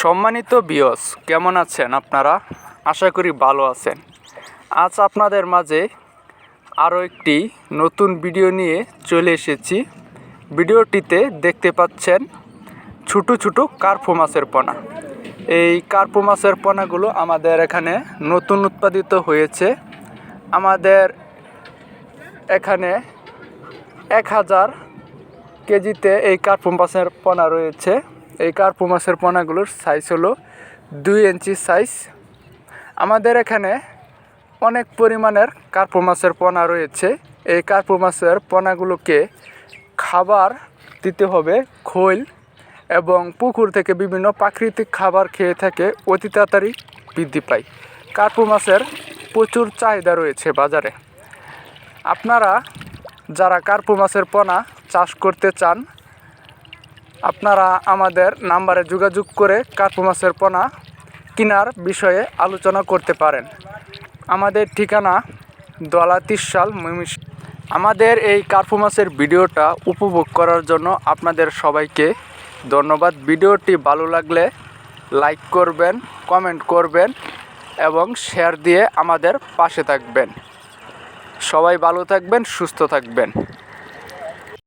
সম্মানিত বিয়স কেমন আছেন আপনারা? আশা করি ভালো আছেন। আজ আপনাদের মাঝে আরও একটি নতুন ভিডিও নিয়ে চলে এসেছি। ভিডিওটিতে দেখতে পাচ্ছেন ছোটো ছোটো কার্পো মাছের পোনা। এই কার্পো মাছের পোনাগুলো আমাদের এখানে নতুন উৎপাদিত হয়েছে। আমাদের এখানে এক হাজার কেজিতে এই কার্পু মাছের পোনা রয়েছে। এই কার্পু মাছের পোনাগুলোর সাইজ হলো দুই ইঞ্চি সাইজ আমাদের এখানে অনেক পরিমাণের কার্পু মাছের পোনা রয়েছে। এই কার্পু মাছের পোনাগুলোকে খাবার দিতে হবে খৈল এবং পুকুর থেকে বিভিন্ন প্রাকৃতিক খাবার খেয়ে থাকে অতি তাড়াতাড়ি বৃদ্ধি পায়। কার্পু মাছের প্রচুর চাহিদা রয়েছে বাজারে। আপনারা যারা কার্পু মাছের পোনা চাষ করতে চান আপনারা আমাদের নাম্বারে যোগাযোগ করে কার্পু মাছের পোনা কেনার বিষয়ে আলোচনা করতে পারেন। আমাদের ঠিকানা দলা তিরশাল ময়মিস আমাদের এই কার্পু মাছের ভিডিওটা উপভোগ করার জন্য আপনাদের সবাইকে ধন্যবাদ। ভিডিওটি ভালো লাগলে লাইক করবেন, কমেন্ট করবেন এবং শেয়ার দিয়ে আমাদের পাশে থাকবেন। সবাই ভালো থাকবেন, সুস্থ থাকবেন।